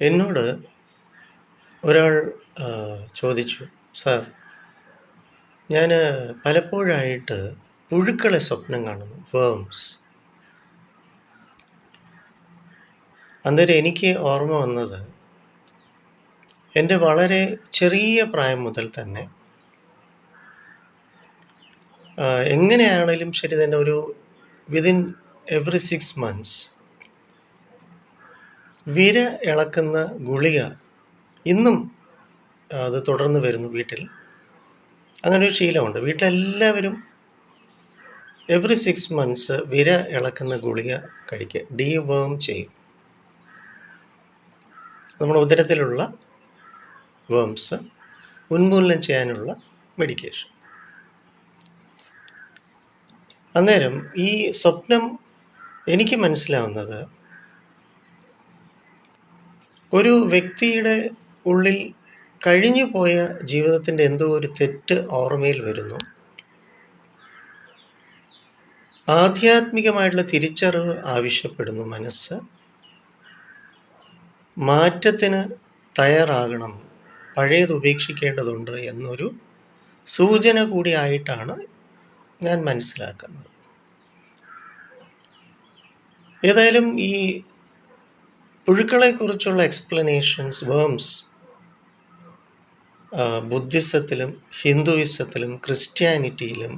എന്നോട് ഒരാൾ ചോദിച്ചു സാർ ഞാൻ പലപ്പോഴായിട്ട് പുഴുക്കളെ സ്വപ്നം കാണുന്നു വേംസ് അന്നേരം എനിക്ക് ഓർമ്മ വന്നത് എന്റെ വളരെ ചെറിയ പ്രായം മുതൽ തന്നെ എങ്ങനെയാണെങ്കിലും ശരി തന്നെ ഒരു വിതിൻ എവറി സിക്സ് മന്ത്സ് വിര ഇളക്കുന്ന ഗുളിക ഇന്നും അത് തുടർന്ന് വരുന്നു വീട്ടിൽ. അങ്ങനെ ഒരു ശീലമുണ്ട്. വീട്ടിലെല്ലാവരും എവറി സിക്സ് മന്ത്സ് വിര ഇളക്കുന്ന ഗുളിക കഴിക്കുക. ഡീവേം ചെയ്യും. നമ്മുടെ ഉദരത്തിലുള്ള വേംസ് ഉന്മൂലനം ചെയ്യാനുള്ള മെഡിക്കേഷൻ അന്നേരം ഈ സ്വപ്നം എനിക്ക് മനസ്സിലാവുന്നത് ഒരു വ്യക്തിയുടെ ഉള്ളിൽ കഴിഞ്ഞു പോയ ജീവിതത്തിന്റെ എന്തോ ഒരു തെറ്റ് ഓർമ്മയിൽ വരുന്നു. ആധ്യാത്മികമായിട്ടുള്ള തിരിച്ചറിവ് ആവശ്യപ്പെടുന്നു മനസ്സ്. മാറ്റത്തിന് തയ്യാറാകണം പഴയത് ഉപേക്ഷിക്കേണ്ടതുണ്ട് എന്നൊരു സൂചന കൂടിയായിട്ടാണ് ഞാൻ മനസ്സിലാക്കുന്നത്. ഏതായാലും ഈ പുഴുക്കളെക്കുറിച്ചുള്ള എക്സ്പ്ലനേഷൻസ് വേംസ് ബുദ്ധിസത്തിലും ഹിന്ദുയിസത്തിലും ക്രിസ്ത്യാനിറ്റിയിലും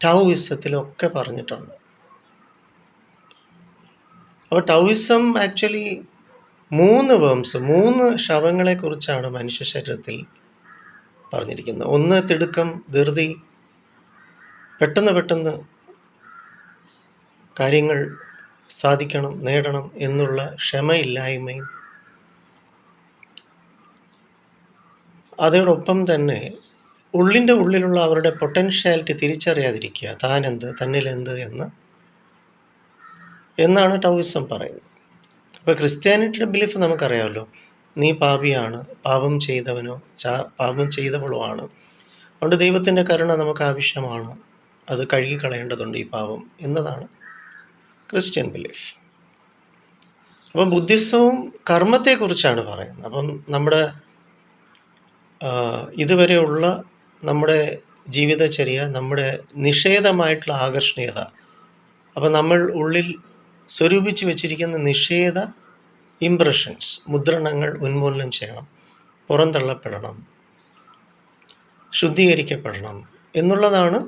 ടൗയിസത്തിലും ഒക്കെ പറഞ്ഞിട്ടുണ്ട്. അപ്പോൾ ടൗയിസം ആക്ച്വലി മൂന്ന് വേംസ് മൂന്ന് ശവങ്ങളെക്കുറിച്ചാണ് മനുഷ്യ ശരീരത്തിൽ പറഞ്ഞിരിക്കുന്നത്. ഒന്ന് തിടുക്കം ധൃതി പെട്ടെന്ന് പെട്ടെന്ന് കാര്യങ്ങൾ സാധിക്കണം നേടണം എന്നുള്ള ക്ഷമയില്ലായ്മയും അതോടൊപ്പം തന്നെ ഉള്ളിന്റെ ഉള്ളിലുള്ള അവരുടെ പൊട്ടൻഷ്യാലിറ്റി തിരിച്ചറിയാതിരിക്കുക താനെന്ത് തന്നിലെന്ത് എന്ന് എന്നാണ് ടൗവിസം പറയുന്നത്. ഇപ്പോൾ ക്രിസ്ത്യാനിറ്റിയുടെ ബിലീഫ് നമുക്കറിയാമല്ലോ നീ പാപിയാണ് പാപം ചെയ്തവനോ ചാ പാപം ചെയ്തവളോ ആണ്. അതുകൊണ്ട് ദൈവത്തിന്റെ കരുണ നമുക്ക് ആവശ്യമാണ് അത് കഴുകിക്കളയേണ്ടതുണ്ട് ഈ പാപം എന്നതാണ് ക്രിസ്ത്യൻ ബിലീഫ് അപ്പം ബുദ്ധിസവും കർമ്മത്തെക്കുറിച്ചാണ് പറയുന്നത്. അപ്പം നമ്മുടെ ഇതുവരെയുള്ള നമ്മുടെ ജീവിതചര്യ നമ്മുടെ നിഷേധമായിട്ടുള്ള ആകർഷണീയത അപ്പം നമ്മൾ ഉള്ളിൽ സ്വരൂപിച്ച് വെച്ചിരിക്കുന്ന നിഷേധ ഇംപ്രഷൻസ് മുദ്രണങ്ങൾ ഉന്മൂലനം ചെയ്യണം പുറന്തള്ളപ്പെടണം ശുദ്ധീകരിക്കപ്പെടണം എന്നുള്ളതാണ്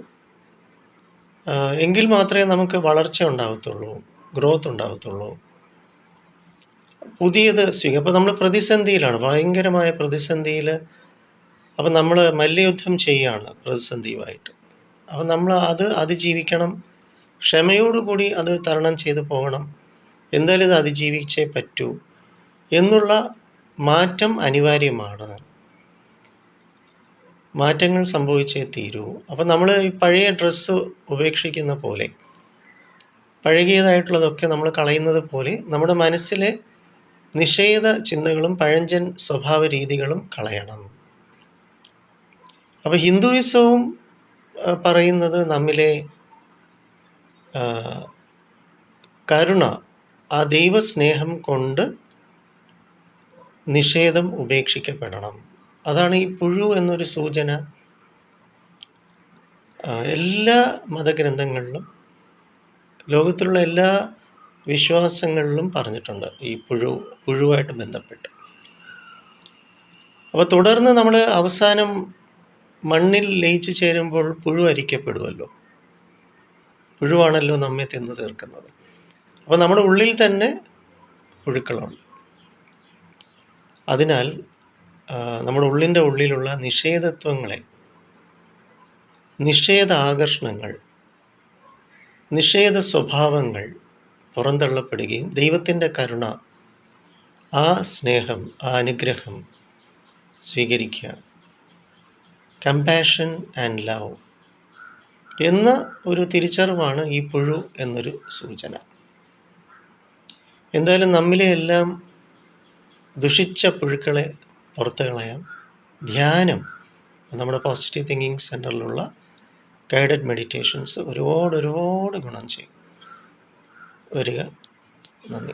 എങ്കിൽ മാത്രമേ നമുക്ക് വളർച്ച ഉണ്ടാകത്തുള്ളൂ ഗ്രോത്ത് ഉണ്ടാകത്തുള്ളൂ പുതിയത് സ്വീക അപ്പോൾ നമ്മൾ പ്രതിസന്ധിയിലാണ് ഭയങ്കരമായ പ്രതിസന്ധിയിൽ അപ്പം നമ്മൾ മല്ലയുദ്ധം ചെയ്യുകയാണ് പ്രതിസന്ധിയുമായിട്ട്. അപ്പം നമ്മൾ അത് അതിജീവിക്കണം ക്ഷമയോടുകൂടി അത് തരണം ചെയ്തു പോകണം എന്തായാലും ഇത് അതിജീവിച്ചേ പറ്റൂ എന്നുള്ള മാറ്റം അനിവാര്യമാണ്. മാറ്റങ്ങൾ സംഭവിച്ചേ തീരൂ. അപ്പം നമ്മൾ ഈ പഴയ ഡ്രസ്സ് ഉപേക്ഷിക്കുന്ന പോലെ പഴകിയതായിട്ടുള്ളതൊക്കെ നമ്മൾ കളയുന്നത് പോലെ നമ്മുടെ മനസ്സിലെ നിഷേധ ചിന്തകളും പഴഞ്ചൻ സ്വഭാവ രീതികളും കളയണം. അപ്പോൾ ഹിന്ദുയിസവും പറയുന്നത് നമ്മിലെ കരുണ ആ ദൈവസ്നേഹം കൊണ്ട് നിഷേധം ഉപേക്ഷിക്കപ്പെടണം. അതാണ് ഈ പുഴു എന്നൊരു സൂചന. എല്ലാ മതഗ്രന്ഥങ്ങളിലും ലോകത്തിലുള്ള എല്ലാ വിശ്വാസങ്ങളിലും പറഞ്ഞിട്ടുണ്ട് ഈ പുഴു പുഴുവായിട്ട് ബന്ധപ്പെട്ട്. അപ്പോൾ തുടർന്ന് നമ്മൾ അവസാനം മണ്ണിൽ ലയിച്ചു ചേരുമ്പോൾ പുഴു അരിക്കപ്പെടുമല്ലോ പുഴുവാണല്ലോ നമ്മെ തിന്നു തീർക്കുന്നത്. അപ്പോൾ നമ്മുടെ ഉള്ളിൽ തന്നെ പുഴുക്കളുണ്ട്. അതിനാൽ നമ്മുടെ ഉള്ളിന്റെ ഉള്ളിലുള്ള നിഷേധത്വങ്ങളെ നിഷേധ ആകർഷണങ്ങൾ നിഷേധ സ്വഭാവങ്ങൾ പുറന്തള്ളപ്പെടുകയും ദൈവത്തിന്റെ കരുണ ആ സ്നേഹം ആ അനുഗ്രഹം സ്വീകരിക്കുക. കമ്പാഷൻ ആൻഡ് ലവ് എന്ന ഒരു തിരിച്ചറിവാണ് ഈ പുഴു എന്നൊരു സൂചന. എന്തായാലും നമ്മിലെ എല്ലാം ദുഷിച്ച പുഴുക്കളെ പുറത്ത് കളയാം. ധ്യാനം നമ്മുടെ പോസിറ്റീവ് തിങ്കിങ് സെന്ററിലുള്ള ഗൈഡഡ് മെഡിറ്റേഷൻസ് ഒരുപാട് ഒരുപാട് ഗുണം ചെയ്യും. വരിക. നന്ദി.